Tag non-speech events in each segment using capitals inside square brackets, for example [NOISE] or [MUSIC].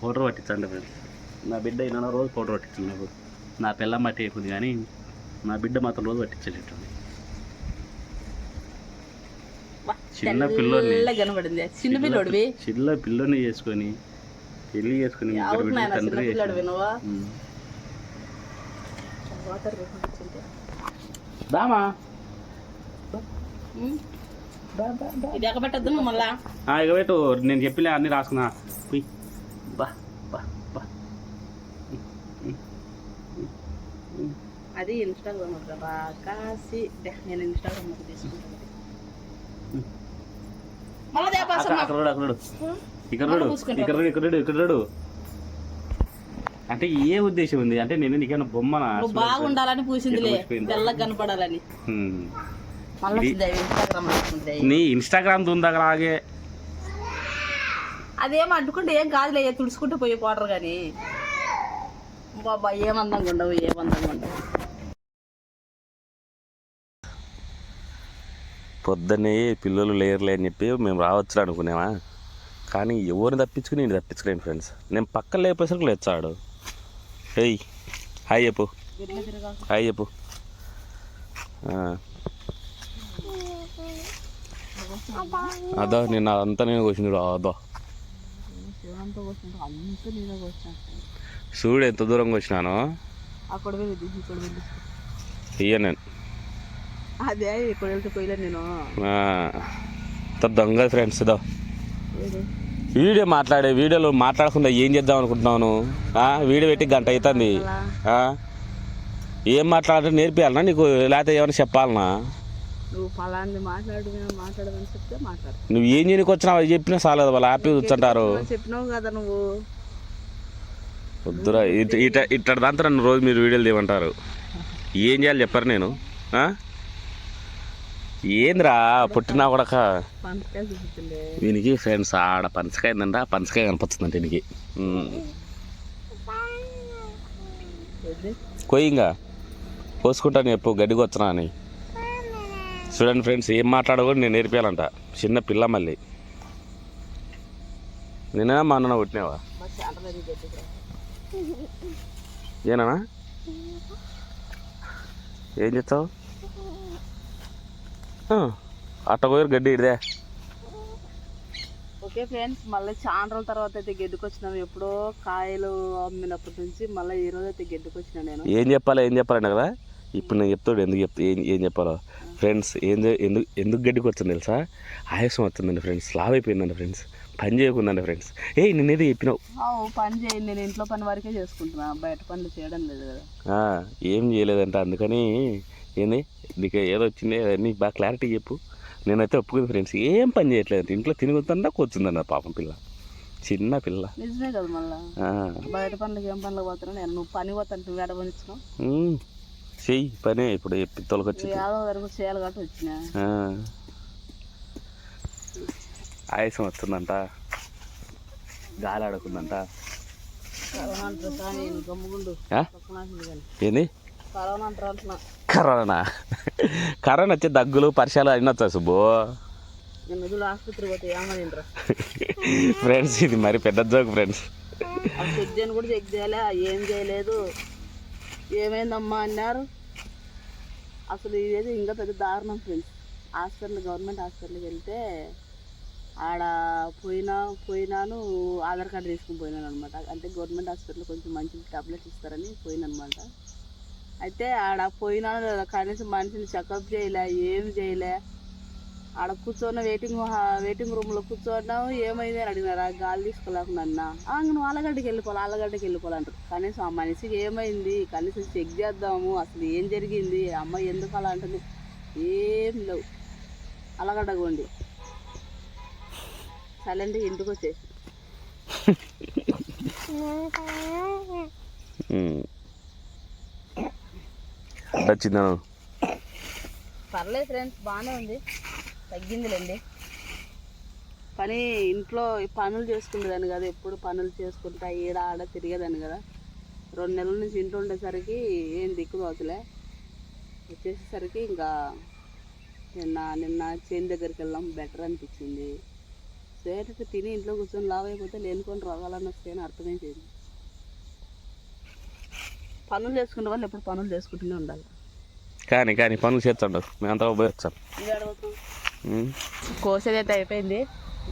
Powder పట్టించండి friends నా బిడ్డ అయినా రోజు పౌడర్ నాకు. నా పిల్లం బట్టి అయిపోయింది కానీ నా బిడ్డ మాత్రం రోజు పట్టించలేటండి చిన్న కనబడింది. చిన్న పిల్లోడివి? చిన్న పిల్లోని చేసుకొని పెళ్ళి చేసుకొని తండ్రి. దామా? నువ్వు మళ్ళా. పెట్టు నేను చెప్పిలే అన్ని రాసుకున్నా పోయి బా బా బా అది ఇన్స్టాగ్రామ్ రా కాసి నేను ఇన్స్టాగ్రామ్లో తీసుకుంటాను. అంటే ఏ ఉద్దేశం ఉంది? అంటే నేను నీకైనా బొమ్మనా? నువ్వు బాగుండాలని పూసిందిలే? తెల్లగా కనపడాలని. నీ ఇన్స్టాగ్రామ్ దుందగలాగే అదేం అడ్డుకుంటే ఏం కాదులే తుడుచుకుంటూ పోయి పోటరు కానీ బాబా ఏమందంగా ఉండవు ఏమందంగా ఉండవు. పొద్దున్నే పిల్లలు లేరులే అని చెప్పి మేము రావచ్చు అనుకునేవా కానీ ఎవరిని తప్పించుకుని నేను తప్పించుకోలేను ఫ్రెండ్స్ నేను పక్కన లేకపోయేసరికి లేచాడు. ఏయ్ హాయ్ చెప్పు. హాయ్ చెప్పు. అదో నిన్న అంతా నేను కూర్చుని అదో. చూడు ఎంత దూరంగా వచ్చినాను అక్కడ ఇయ్య నేను. నేను దొంగ ఫ్రెండ్స్ ఏది? వీడియో మాట్లాడే వీడియోలో మాట్లాడకుండా ఏం చేద్దాం అనుకుంటున్నాను వీడియో పెట్టి గంట అవుతుంది? ఏం మాట్లాడాలంటే నేర్పియాలనా నీకు? లేకపోతే ఏమైనా చెప్పాలనా? నువ్వు ఫలాన్ని మాట్లాడు మాట్లాడదని చెప్తే మాట్లాడు. నువ్వు ఏం చేయనికి వచ్చినావు? అది చెప్పినా చాలు వాళ్ళు హ్యాపీ కూర్చుంటారు చెప్పినావు కదా నువ్వు. వద్దురా ఇట ఇట ఇట్టడి దాంతో నన్ను రోజు మీరు వీడియోలు తీయమంటారు. ఏం చేయాలి చెప్పరు నేను. ఆ? ఏందిరా పుట్టినా కూడా వీనికి ఫ్రెండ్స్ ఆడ పనసకాయ ఉందంట ఆ పనసకాయ కనిపిస్తుందంట వీనికి? కొయ్యింగా కోసుకుంటాను చెప్పు గడ్డికి వచ్చినా అని. చూడండి ఫ్రెండ్స్ ఏం మాట్లాడకో నేను నేర్పించాలంట చిన్న పిల్ల మళ్ళీ. నేనే మా అన్న పుట్టినావా. ఏనా? ఏం చేస్తావు? అట్ట పోయారు గడ్డి ఇడిదే. ఓకే ఫ్రెండ్స్ మళ్ళీ చాలా రోజుల తర్వాత అయితే గెడ్డుకు వచ్చినాము ఎప్పుడో కాయలు అమ్మినప్పటి నుంచి మళ్ళీ ఈ రోజు అయితే గెడ్డుకు వచ్చిన నేను. ఏం చెప్పాలి ఏం చెప్పాలంట కదా? ఇప్పుడు నేను చెప్తాడు ఎందుకు చెప్తా ఏం ఏం చెప్పాలో. ఫ్రెండ్స్ ఏం ఎందుకు ఎందుకు గడ్డికి వచ్చింది తెలుసా? ఆయాసం వస్తుందండి ఫ్రెండ్స్ లావ్ అయిపోయిందండి ఫ్రెండ్స్. పని చేయకుందండి ఫ్రెండ్స్. ఏ నేనేదో చెప్పినావు పని చేయండి నేను ఇంట్లో పని వరకే చేసుకుంటున్నా. బయట పనులు చేయడం లేదు కదా. ఏం చేయలేదంట అందుకని ఏంది? నీకు ఏదో వచ్చింది నీకు బాగా క్లారిటీ చెప్పు. నేనైతే ఒప్పుకుంది ఫ్రెండ్స్ ఏం పని చేయట్లేదు ఇంట్లో తిరుగుతుందా కూర్చుందన్న పాపం పిల్ల. చిన్న పిల్ల. నిజమే కదా మళ్ళా. బయట పనులకు ఏం పనులకు పోతున్నా నేను నువ్వు పని పోతాను నువ్వు ఎడ పనిచ్చినావు ఉమ్, చెయ్యి పనే ఇప్పుడు వరకు చేయాలి కాబట్టి వచ్చిన. ఆయాసం వస్తుందంట. గాలి ఆడుకుందంట. ఏంది? కరోనా. కరోనా వచ్చే దగ్గులు పరిచయాలు అన్నీ వచ్చాయి సుబ్బు. ఫ్రెండ్స్ ఇది మరి పెద్ద జోక్ ఫ్రెండ్స్ చెక్ కూడా చెక్ చేయలే ఏం చేయలేదు. ఏమైందమ్మా అన్నారు. అసలు ఇదేది ఇంకా పెద్ద దారుణం ఫ్రెండ్స్ హాస్పిటల్ గవర్నమెంట్ హాస్పిటల్కి వెళ్తే ఆడ పోయినా పోయినాను ఆధార్ కార్డు తీసుకుని పోయినాను అనమాట అంటే గవర్నమెంట్ హాస్పిటల్ కొంచెం మంచి టాబ్లెట్స్ ఇస్తారని పోయిననమాట అయితే ఆడ పోయినాను కనీసం మనిషిని చెకప్ చేయలే ఏం చేయలే. ఆడ కూర్చొని వెయిటింగ్ హా- వెయిటింగ్ రూమ్లో కూర్చోన్నాం ఏమైంది అని అడిగినారా గాలి తీసుకోలేకుండా "ఆ, నువ్వు ఆలగడ్డకి వెళ్ళిపోవాలి ఆలగడ్డకి వెళ్ళిపోవాలంటారు కనీసం ఆ మనిషికి ఏమైంది కనీసం చెక్ చేద్దాము అసలు ఏం జరిగింది ఆ అమ్మాయి ఎందుకు అలా అంటుంది. ఏం లేవు. అలగడ్డగోండి సైలెంట్గా ఇంటికి వచ్చేసి. [LAUGHS] పర్లేదు ఫ్రెండ్స్ బాగానే ఉంది. తగ్గిందిలేండి. పని ఇంట్లో పనులు చేసుకునేదాన్ని కదా ఎప్పుడు పనులు చేసుకుంటా ఈడ ఆడ తిరిగేదాన్ని కదా. రెండు నెలల నుంచి ఇంట్లో ఉండేసరికి ఏం దిక్కు అవుతులే వచ్చేసేసరికి ఇంకా నిన్న నిన్న చేను దగ్గరికి వెళ్ళాం బెటర్ అనిపించింది. ఏంటంటే తిని ఇంట్లో కూర్చొని లావ్ అయిపోతే లేనికొని రోగాలన్నీ వస్తాయని అర్థమైపోయింది. పనులు చేసుకునే వాళ్ళు ఎప్పుడు పనులు చేసుకుంటూనే ఉండాలి. కానీ కానీ పనులు చేస్తుండవు మేమంతా పోయి వచ్చాం. ఇది అడగకు ఉమ్. కోసేది అయితే అయిపోయింది.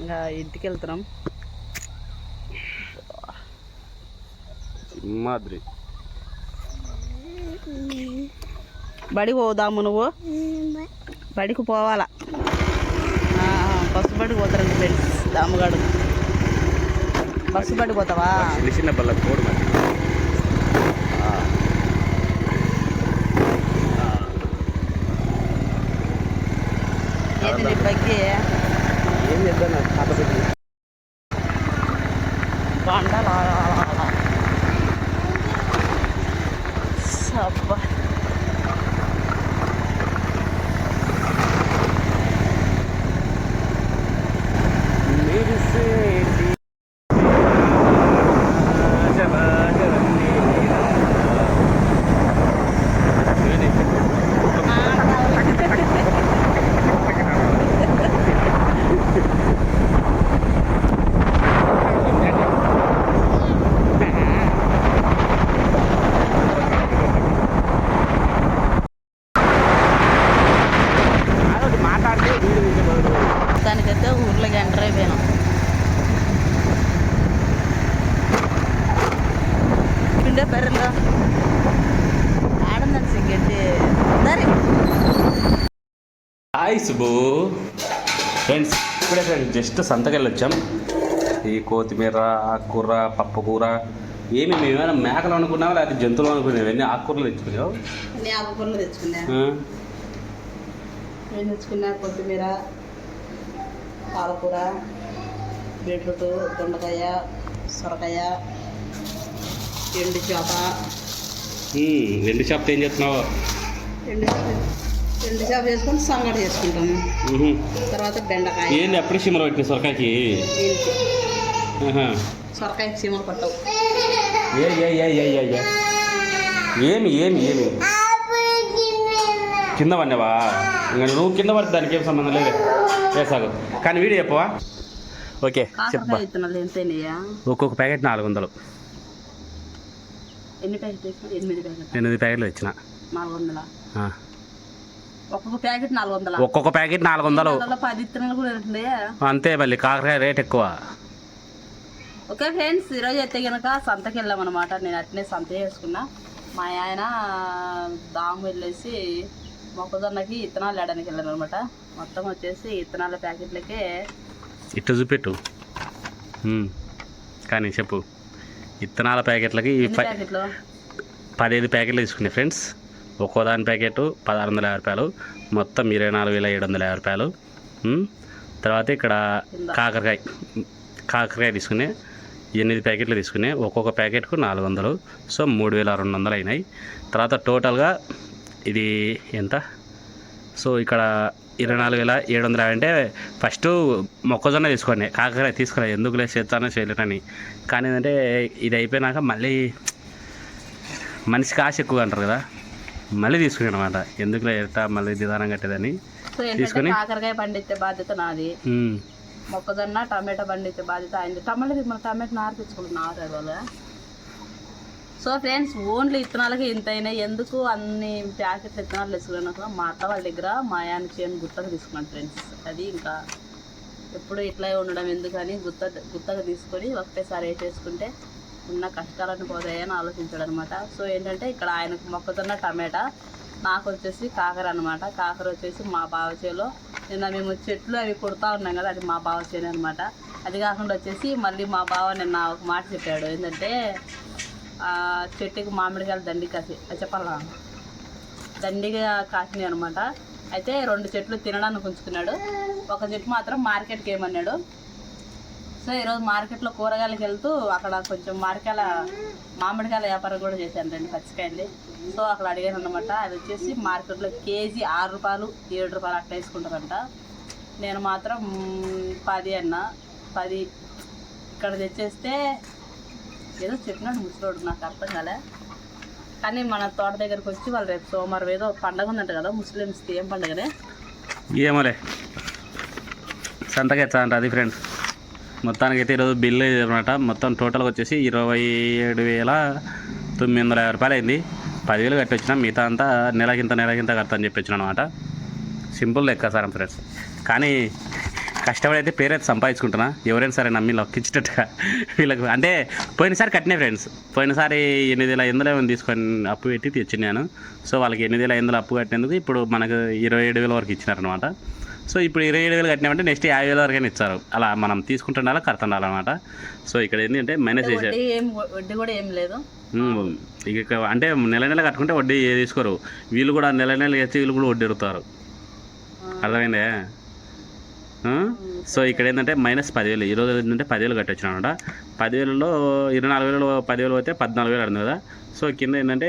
ఇంకా ఇంటికి వెళ్తున్నాం మాదిరి. బడికి పోదాము నువ్వు? బడికి పోవాలా? బస్సు బడికి పోతారండి ఫ్రెండ్స్? దామగాడు. బస్సు బడికి పోతావా? చిన్న చిన్న బల్ల కోడు మరి ఏంటి నీ బగ్గి ఏం హాయ్ సుబ్బు ఫ్రెండ్స్ ఇప్పుడే ఫ్రెండ్స్ జస్ట్ సంతకెళ్ళి వచ్చాం. ఈ కొత్తిమీర ఆకుకూర పప్పు కూర ఏమి మేము ఏమైనా మేకలు అనుకున్నావా? లేకపోతే జంతువులు అనుకున్నావు? ఎన్ని ఆకుకూరలు తెచ్చుకున్నావు? అన్ని ఆకుకూరలు తెచ్చుకున్నా. నేను తెచ్చుకున్నా? కొత్తిమీర పాలకూర బీట్రూట్ దొండకాయ సొరకాయ ఎండు చేప. రెండు షాప్ ఏం చేస్తున్నావు? ఎండు చేప ఎండు చేప చేసుకొని సంగటి చేసుకుంటాము. మ్హూ. తర్వాత బెండకాయ. ఏంది అప్పుడే సిమ్మలు పెట్టిన సొరకాయకి. సొరకాయకి సీమలు పట్టవు. ఏ ఏ ఏ ఏ. ఏమి ఏమి ఏమి? కింద పడినావా? ఇంకా నువ్వు కింద పడితే దానికి ఏం సంబంధం లేదు. వేసాగు కానీ వీడియో చెప్పవా? ఓకే చెప్పా. ఒక్కొక్క ప్యాకెట్ నాలుగు వందలు. ఎనిమిది ప్యాకెట్ ఎనిమిది ప్యాకెట్లు ఇచ్చిన. ఒక్కొక్క ప్యాకెట్ నాలుగు వందల ఒక్కొక్క ప్యాకెట్ నాలుగు వందలు పది విత్తనాలు కూడా అంతే మళ్ళీ కాకరకాయ రేట్ ఎక్కువ. ఓకే ఫ్రెండ్స్ ఈరోజు అయితే కనుక సంతకి వెళ్ళామన్నమాట. నేను అట్నే సంత చేసుకున్నా. మా ఆయన దాము వెళ్ళేసి మొక్కజొన్నకి ఇత్తనాలు వేయడానికి వెళ్ళాను అనమాట మొత్తం వచ్చేసి ఇత్తనాల ప్యాకెట్లకే ఇట్టు చూపెట్టు. కానీ చెప్పు. ఇత్తనాల ప్యాకెట్లకి పదిహేను ప్యాకెట్లు తీసుకున్నాయి ఫ్రెండ్స్. ఒక్కో దాని ప్యాకెట్ పదహారు వందల యాభై రూపాయలు. మొత్తం ఇరవై నాలుగు వేల ఏడు వందల యాభై రూపాయలు. తర్వాత ఇక్కడ కాకరకాయ కాకరకాయ తీసుకునే ఎనిమిది ప్యాకెట్లు తీసుకునే ఒక్కొక్క ప్యాకెట్కు నాలుగు వందలు. సో మూడు వేల రెండు వందలు అయినాయి. తర్వాత టోటల్గా ఇది ఎంత? సో ఇక్కడ ఇరవై నాలుగు వేల ఏడు వందల అంటే ఫస్ట్ మొక్కజొన్న తీసుకోండి. కాకరకాయ తీసుకురా ఎందుకు లేదు చేస్తానో చేయలేనని. కానీ ఏంటంటే ఇది అయిపోయినాక మళ్ళీ మనిషికి ఆశ ఎక్కువ అంటారు కదా. మళ్ళీ తీసుకున్నాను అనమాట ఎందుకులే ఎట్టా మళ్ళీ నిదానం కట్టేదని తీసుకొని? కాకరకాయ పండితే బాధ్యత నాది. మొక్కజొన్న టమాటా పండితే బాధ్యత అయింది టమాటా మన టమాటా నారు తెచ్చుకుంటున్నాం సో ఫ్రెండ్స్ ఓన్లీ ఇత్తనాలకి ఇంత అయినాయి. ఎందుకు అన్ని ప్యాకెట్లు ఇత్తనాలు తెచ్చుకున్నాను మా అత్త వాళ్ళ దగ్గర మా ఆయన చేయని గుత్తగా తీసుకున్నాను ఫ్రెండ్స్. అది ఇంకా ఎప్పుడు ఇట్లా ఉండడం ఎందుకని గుత్త గుత్తగా తీసుకొని ఒకటేసారి వేసేసుకుంటే ఉన్న కష్టాలను పోతాయని ఆలోచించాడు అనమాట సో ఏంటంటే ఇక్కడ ఆయనకు మొక్కజొన్న టమాటా నాకు వచ్చేసి కాకర అనమాట కాకర వచ్చేసి మా బావ చేలో. నిన్న మేము చెట్లు అవి కుడతా ఉన్నాం కదా అది మా బావ చేను అనమాట అది కాకుండా వచ్చేసి మళ్ళీ మా బావ నిన్న ఒక మాట చెప్పాడు. ఏంటంటే చెట్టుకి మామిడికాయలు దండి కాసి చెప్పాలా? దండిగా కాసినాయి అనమాట అయితే రెండు చెట్లు తినడానికి ఉంచుకున్నాడు. ఒక చెట్టు మాత్రం మార్కెట్కి ఏమన్నాడు సో ఈరోజు మార్కెట్లో కూరగాయలకు వెళ్తూ అక్కడ కొంచెం మామిడికాయల మామిడికాయల వ్యాపారం కూడా చేశాను రెండు పచ్చికాయలు సో అక్కడ అడిగాను అనమాట అది వచ్చేసి మార్కెట్లో కేజీ ఆరు రూపాయలు ఏడు రూపాయలు అట్లా వేసుకుంటారంట. నేను మాత్రం పది అన్న పది ఇక్కడ తెచ్చేస్తే ఏదో చెప్పినాడు ముసలోడు నాకు అర్థం కాలే. కానీ మన తోట దగ్గరకు వచ్చి వాళ్ళు రేపు సోమవారం ఏదో పండగ ఉందంట కదా ముస్లిమ్స్కి ఏం పండగనే? ఏమోలే. సంతకి అంట అది ఫ్రెండ్స్ మొత్తానికి అయితే ఈరోజు బిల్లు అనమాట మొత్తం టోటల్గా వచ్చేసి ఇరవై ఏడు వేల తొమ్మిది వందల యాభై రూపాయలు అయింది పదివేలు కట్టి మిగతా అంతా నెలకింత నెలకింత కడతా అని చెప్పి వచ్చిన అనమాట సింపుల్ లెక్క సార్ ఫ్రెండ్స్. కానీ కష్టపడి అయితే పేరైతే సంపాదించుకుంటున్నా. ఎవరైనా సరే నమ్మి లొక్కించేటట్టుగా వీళ్ళకి. అంటే పోయినసారి కట్టినాయి ఫ్రెండ్స్. పోయినసారి ఎనిమిది వేల ఎనిమిదిలో తీసుకొని అప్పు పెట్టి తెచ్చినాను సో వాళ్ళకి ఎనిమిది వేల ఎనిమిదిలో అప్పు కట్టినందుకు ఇప్పుడు మనకు ఇరవై ఏడు వేల వరకు ఇచ్చినారనమాట సో ఇప్పుడు ఇరవై ఏడు వేలు కట్టినామంటే నెక్స్ట్ యాభై వేల వరకైనా ఇచ్చారు అలా మనం తీసుకుంటుండాలా కడుతుండాలన్నమాట సో ఇక్కడ ఏంటంటే మైనస్ చేశారు వడ్డీ ఏం వడ్డీ కూడా ఏం లేదు? ఉమ్, ఇక అంటే నెల నెల కట్టుకుంటే వడ్డీ తీసుకోరు. వీళ్ళు కూడా నెల నెల వచ్చి వీళ్ళు కూడా వడ్డీ ఎడుగుతారు అర్థమైందే? సో ఇక్కడ ఏంటంటే మైనస్ పదివేలు. ఈరోజు ఏంటంటే పదివేలు కట్టొచ్చిన అనమాట పదివేలలో ఇరవై నాలుగు వేలు పదివేలు పోతే పద్నాలుగు వేలు అడింది కదా. సో కింద ఏంటంటే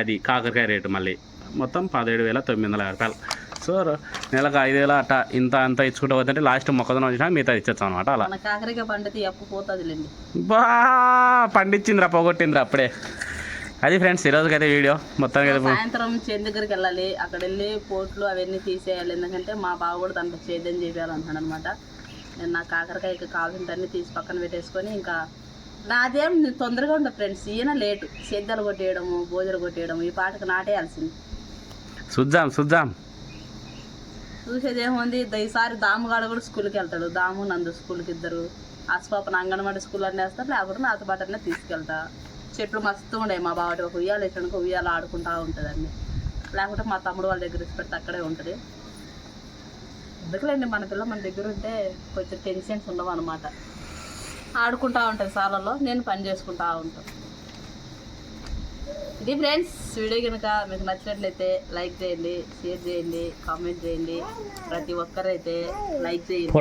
అది కాకరకాయ రేటు మళ్ళీ. మొత్తం పదిహేడు వేల తొమ్మిది వందల యాభై రూపాయలు. సో నెలకు ఐదు వేల అట్ట ఇంత అంత ఇచ్చుకుంటూ పోతుంటే లాస్ట్ మొక్కదనం వచ్చినా మిగతా ఇచ్చేస్తాం అనమాట అలా. కాకరికాయ పండితే ఈ అప్పు పోతుందిలేండి. బా పండించిందిరా పోగొట్టిందిరా అప్పుడే. అది ఫ్రెండ్స్ ఈరోజుకైతే వీడియో. మొత్తానికి అయితే సాయంత్రం చేను దగ్గరికి వెళ్ళాలి అక్కడ వెళ్ళి పోట్లు అవన్నీ తీసేయాలి. ఎందుకంటే మా బావ కూడా దాంట్లో సేద్యం చేయాలంటున్నాడు అనమాట నేను నా కాకరకాయకి కావాల్సినవన్నీ తీసి పక్కన పెట్టేసుకొని ఇంకా నాదేం తొందరగా ఉండదు ఫ్రెండ్స్ ఈయన లేటు. సేద్యాలు కొట్టేయడము భోజనం కొట్టేయడము ఈ పాటకు నాటేయాల్సింది చూద్దాం చూద్దాం చూసేది ఏముంది? ఈసారి దాముగాడు కూడా స్కూల్కి వెళ్తాడు. దాము నందు స్కూల్కి ఇద్దరు. అసపాపన అంగన్వాడి స్కూల్ అన్నీ వేస్తారు. లేకపోతే నాతో పాటు అన్నీ తీసుకెళ్తా. చెట్లు మస్తు ఉండే మా బావటి ఒక ఉయ్యాలు వేసాడు ఉయ్యాలు ఆడుకుంటా ఉంటుందండి. లేకపోతే మా తమ్ముడు వాళ్ళ దగ్గర పెడితే అక్కడే ఉంటుంది. ఎందుకులేండి? మన పిల్ల మన దగ్గర ఉంటే కొంచెం టెన్షన్స్ ఉండవు అనమాట ఆడుకుంటా ఉంటుంది సాలలో నేను పని చేసుకుంటా ఉంటాను ఇది ఫ్రెండ్స్ వీడియో కనుక మీకు నచ్చినట్లయితే లైక్ చేయండి షేర్ చేయండి కామెంట్ చేయండి. ప్రతి ఒక్కరైతే లైక్ చేయండి.